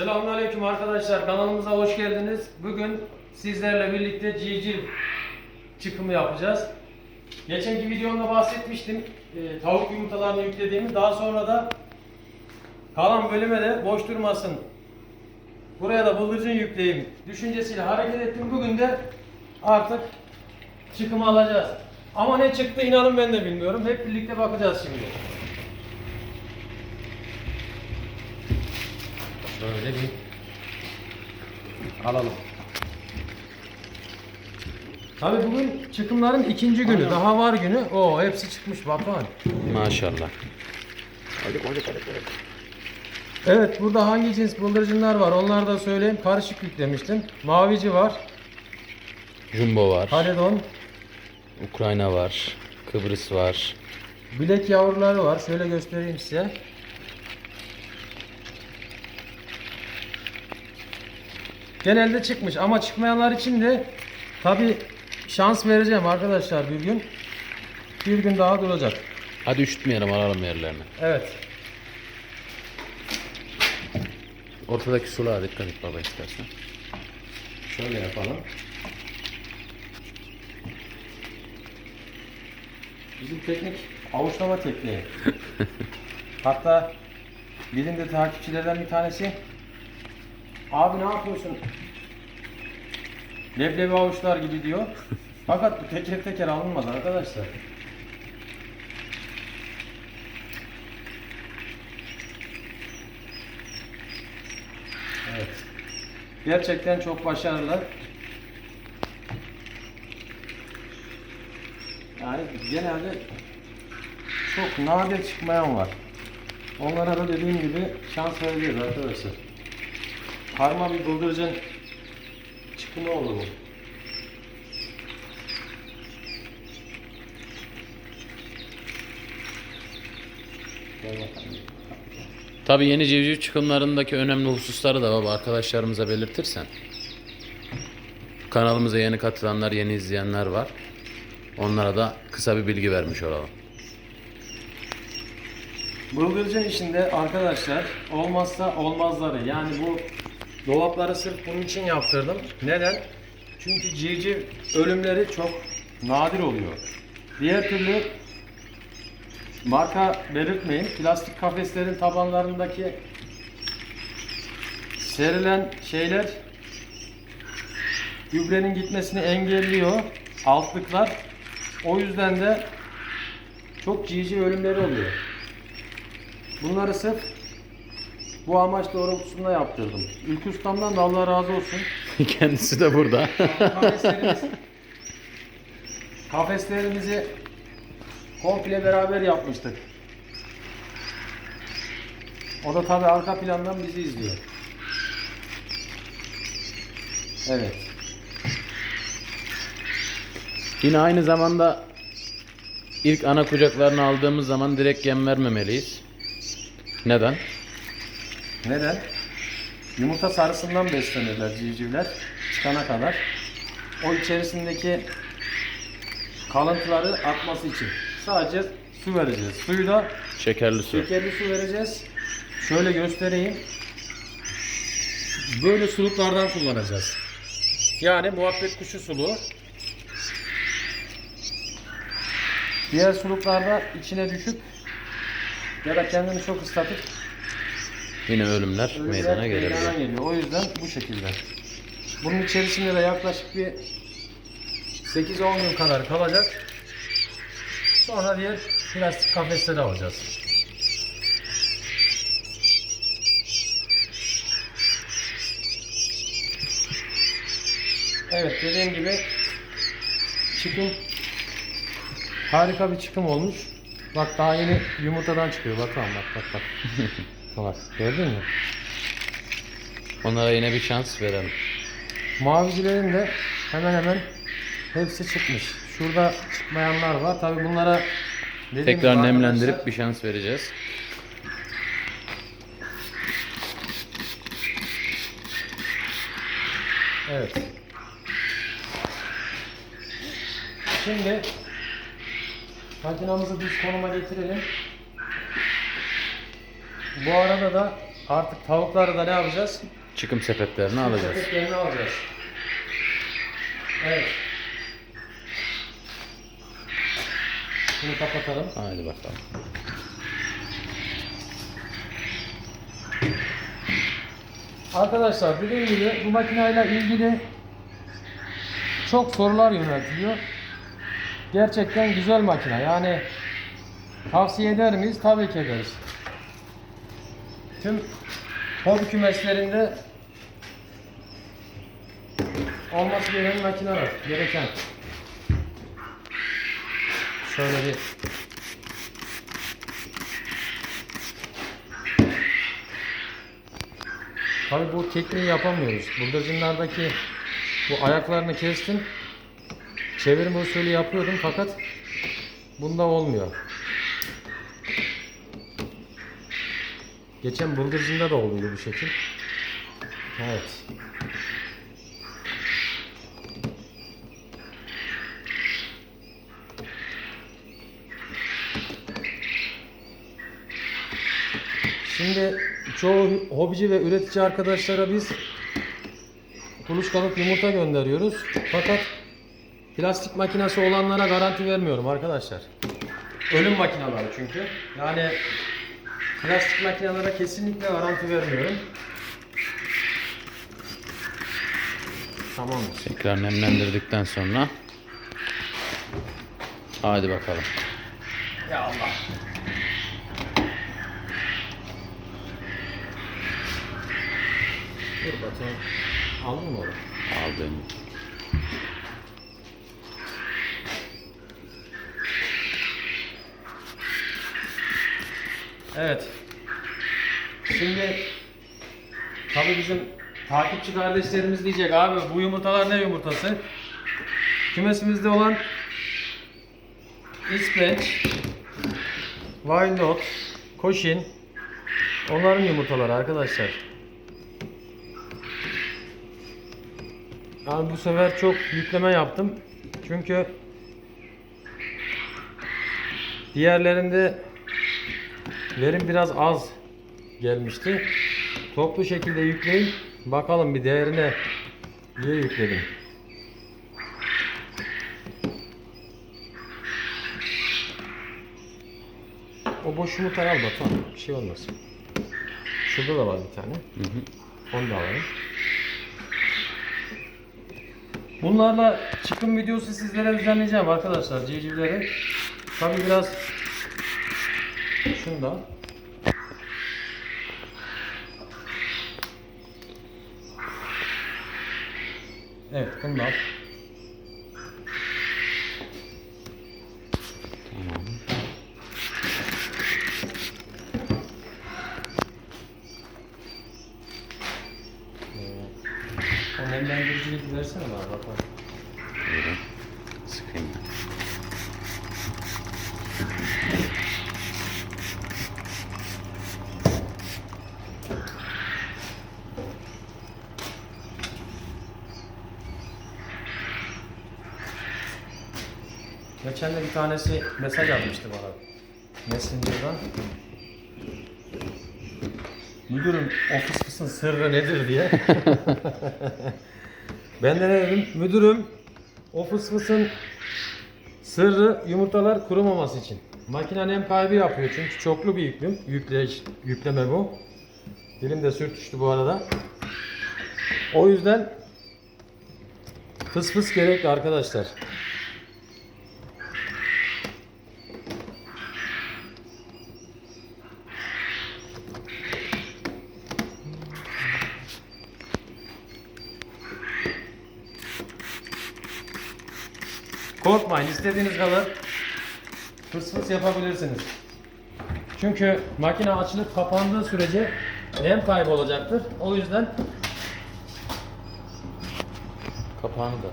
Selamünaleyküm arkadaşlar. Kanalımıza hoş geldiniz. Bugün sizlerle birlikte civciv çıkımı yapacağız. Geçenki videomda bahsetmiştim. e, tavuk yumurtalarını yüklediğimi. Daha sonra da kalan bölüme de boş durmasın. Buraya da bıldırcın yükleyeyim. Düşüncesiyle hareket ettim. Bugün de artık çıkımı alacağız. Ama ne çıktı inanın ben de bilmiyorum. Hep birlikte bakacağız şimdi. Şöyle bir alalım. Tabi bugün çıkımların ikinci günü. Daha var günü. O hepsi çıkmış Batuhan. Maşallah. Evet burada hangi cins bıldırcınlar var onları da söyleyeyim. Karışık yüklemiştim. Mavici var. Jumbo var. Haledon. Ukrayna var. Kıbrıs var. Bilek yavruları var. Şöyle göstereyim size. Genelde çıkmış ama çıkmayanlar için de tabi şans vereceğim arkadaşlar bir gün. Bir gün daha duracak. Hadi üşütmeyelim alalım yerlerini. Evet. Ortadaki sulağa dikkat et baba istersen. Şöyle yapalım. Bizim teknik avuçlama tekniği. Hatta bizim de takipçilerden bir tanesi abi ne yapıyorsun? Leblebi avuçlar gibi diyor. Fakat bu teker teker alınmaz arkadaşlar. Evet. Gerçekten çok başarılı. Yani genelde çok nadir çıkmayan var. Onlara da dediğim gibi şans vereceğiz arkadaşlar. Karma bir bıldırcın çıkımı olur bu. Tabi yeni civciv çıkımlarındaki önemli hususları da baba arkadaşlarımıza belirtirsen. Kanalımıza yeni katılanlar, yeni izleyenler var. Onlara da kısa bir bilgi vermiş olalım. Bıldırcın işinde arkadaşlar olmazsa olmazları yani bu dolapları sırf bunun için yaptırdım. Neden? Çünkü civciv ölümleri çok nadir oluyor. Diğer türlü marka belirtmeyin. Plastik kafeslerin tabanlarındaki serilen şeyler gübrenin gitmesini engelliyor. Altlıklar. O yüzden de çok civciv ölümleri oluyor. Bunları sırf bu amaç doğrultusunda yaptırdım. Ülkü ustamdan da Allah razı olsun. Kendisi de burada. Kafeslerimiz, kafeslerimizi komple beraber yapmıştık. O da tabi arka plandan bizi izliyor. Evet. Yine aynı zamanda ilk ana kucaklarını aldığımız zaman direkt yem vermemeliyiz. Neden? Neden? Yumurta sarısından beslenirler civcivler çıkana kadar. O içerisindeki kalıntıları atması için sadece su vereceğiz. Suyu da Şekerli su. şekerli su vereceğiz. Şöyle göstereyim. Böyle suluklardan kullanacağız. Yani muhabbet kuşu suluğu. Diğer suluklarda içine düşüp ya da kendini çok ıslatıp Yine ölümler Ölümler meydana meydana gelebilir. geliyor. O yüzden bu şekilde. Bunun içerisinde de yaklaşık bir 8-10 gün kadar kalacak. Sonra diğer plastik kafesleri alacağız. Evet dediğim gibi çıkım harika bir çıkım olmuş. Bak daha yeni yumurtadan çıkıyor. Bakalım bak bak bak. bak gördün mü? Onlara yine bir şans verelim. Mavicilerin de hemen hemen hepsi çıkmış. Şurada çıkmayanlar var. Tabi bunlara Tekrar gibi nemlendirip arkadaşlar, bir şans vereceğiz. Evet. Şimdi makinamızı düz konuma getirelim. Bu arada da Artık tavukları da ne yapacağız? Çıkım sepetlerini alacağız. Sepetlerini alacağız. Evet. Bunu kapatalım. Haydi bakalım. Arkadaşlar dediğim gibi bu makineyle ilgili çok sorular yöneltiliyor. Gerçekten güzel makine. Yani tavsiye eder miyiz? Tabii ki ederiz. Tüm hobi kümeslerinde olması gereken makineler. Gereken. Şöyle bir Tabi bu tekniği yapamıyoruz. Bıldırcınlardaki bu ayaklarını kestim. Çevirme usulü yapıyordum fakat bunda olmuyor. Geçen bıldırcında da oluyor bu şekil. Evet. Şimdi çoğu hobici ve üretici arkadaşlara biz kuluçkalık yumurta gönderiyoruz. Fakat plastik makinesi olanlara garanti vermiyorum arkadaşlar. Ölüm makineleri çünkü. Yani plastik makinelere kesinlikle garanti vermiyorum. Tamamdır. Tekrar nemlendirdikten sonra Haydi bakalım. Ya Allah. Dur Batuhan. Aldın mı onu? Aldım. Evet. Şimdi tabii bizim takipçi kardeşlerimiz diyecek abi bu yumurtalar ne yumurtası? Kümesimizde olan İspenç, Wyandotte, Koşin onların yumurtaları arkadaşlar. Yani bu sefer çok yükleme yaptım. Çünkü diğerlerinde verim biraz az gelmişti. Toplu şekilde yükleyip bakalım bir değerine diye yükledim. O boş yumurtayı al Batuhan. Bir şey olmaz. Şurada da var bir tane. Hı hı. Onu da alalım. Bunlarla çıkım videosu sizlere düzenleyeceğim arkadaşlar civcivleri. Tabi biraz şunu da al. Evet al. Tamam. O nemlendiriciyi versene bana bakalım. Geçen de bir tanesi mesaj atmıştı bana. Messenger'dan. Müdürüm o fısfısın sırrı nedir diye. ben de ne dedim? Müdürüm o fısfısın sırrı yumurtalar kurumaması için. Makine nem kaybı yapıyor çünkü çoklu bir yüklüm. Yükleyiş, yükleme bu. Dilim de sürtüştü bu arada. O yüzden fıs fıs gerekli arkadaşlar. Korkmayın istediğiniz kadar fıs fıs yapabilirsiniz. Çünkü makine açılıp kapandığı sürece nem kaybı olacaktır. O yüzden Kapağını da.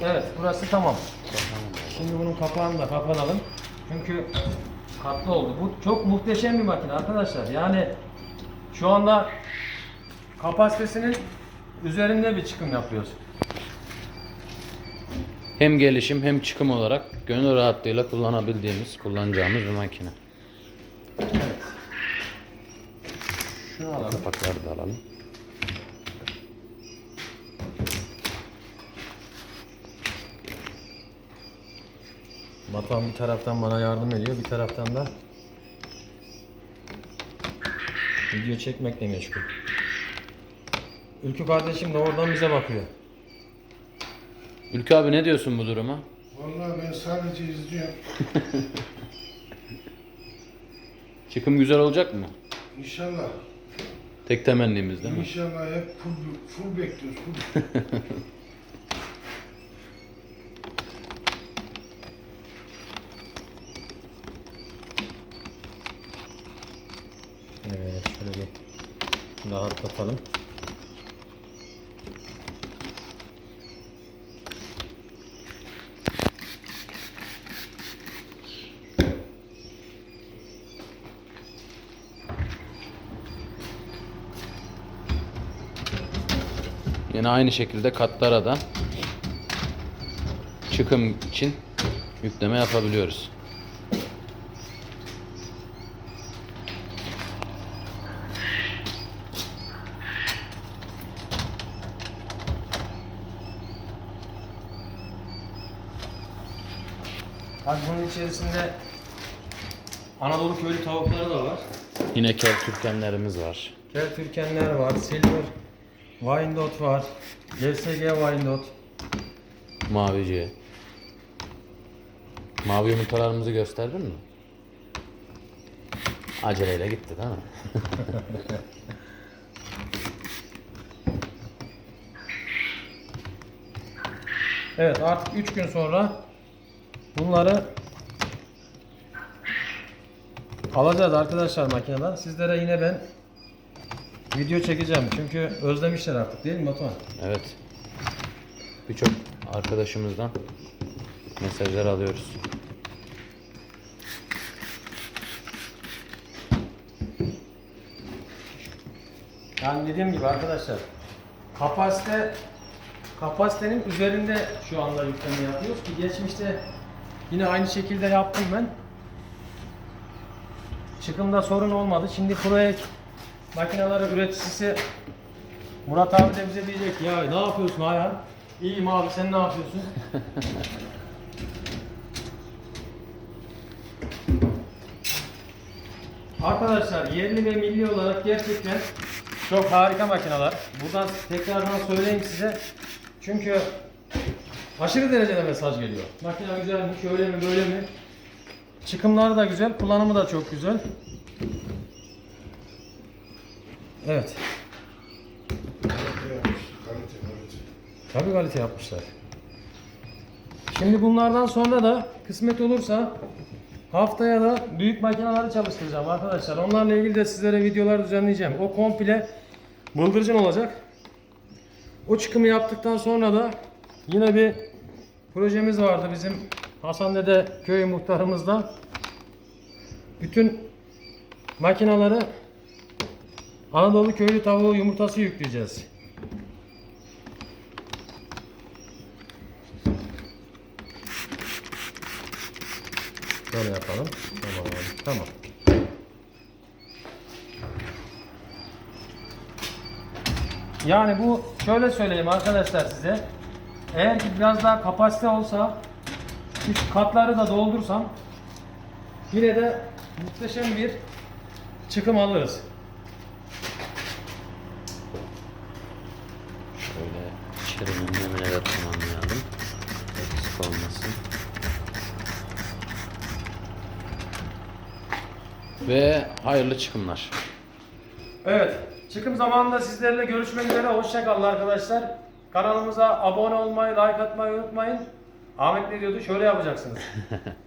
evet burası tamam. Kapağını da. Şimdi bunun kapağını da kapatalım. Çünkü katlı oldu. Bu çok muhteşem bir makine arkadaşlar. Yani şu anda kapasitesinin üzerinde bir çıkım yapıyoruz. Hem gelişim hem çıkım olarak gönül rahatlığıyla kullanabildiğimiz, kullanacağımız bir makine. Evet. Şu Şunu. Kapakları da alalım. Batuhan bir taraftan bana yardım ediyor, bir taraftan da video çekmekle meşgul. Ülkü kardeşim de oradan bize bakıyor. Ülkü abi ne diyorsun bu duruma? Vallahi ben sadece izliyorum. Çıkım güzel olacak mı? İnşallah. Tek temennimiz değil mi? İnşallah hep full, full bekliyoruz. Full. Evet, şöyle bir rahatlatalım. Yine aynı şekilde katlara da çıkım için yükleme yapabiliyoruz. Bak bunun içerisinde Anadolu köylü tavukları da var. Yine kel türkenlerimiz var. Kel türkenler var, silver Wyandotte var, GSG Wyandotte. Mavici. Mavi yumurtalarımızı gösterdin mi? Aceleyle gitti değil mi? Evet artık 3 gün sonra bunları alacağız arkadaşlar makineden. Sizlere yine ben video çekeceğim. Çünkü özlemişler artık değil mi Batuhan? Evet. Birçok arkadaşımızdan mesajlar alıyoruz. Yani dediğim gibi arkadaşlar kapasite kapasitenin üzerinde şu anda yükleme yapıyoruz ki geçmişte yine aynı şekilde yaptım ben. Çıkımda sorun olmadı. Şimdi Proek makineleri üreticisi Murat abi de bize diyecek ya ne yapıyorsun Ayhan? İyiyim abi sen ne yapıyorsun? Arkadaşlar yerli ve milli olarak gerçekten çok harika makineler. Buradan tekrardan söyleyeyim size. Çünkü aşırı derecede mesaj geliyor. Makine güzel mi, şöyle mi, böyle mi? Çıkımları da güzel, kullanımı da çok güzel. Evet, Kalite yapmış. Kalite, kalite. tabii kalite yapmışlar. Şimdi bunlardan sonra da kısmet olursa haftaya da büyük makineleri çalıştıracağım arkadaşlar. Onlarla ilgili de sizlere videolar düzenleyeceğim. O komple bıldırcın olacak. O çıkımı yaptıktan sonra da yine bir projemiz vardı bizim Hasan Dede köy muhtarımızda. Bütün makinaları Anadolu köylü tavuğu yumurtası yükleyeceğiz. Böyle yapalım. Tamam. Tamam. Yani bu şöyle söyleyeyim arkadaşlar size. Eğer ki biraz daha kapasite olsa üç katları da doldursam yine de muhteşem bir çıkım alırız. Şöyle içerinin memeleri tamamlayalım. Eksik olmasın. Ve hayırlı çıkımlar. Evet. Çıkım zamanında sizlerle görüşmek üzere. Hoşçakalın arkadaşlar. Kanalımıza abone olmayı, like atmayı unutmayın. Ahmet ne diyordu? Şöyle yapacaksınız.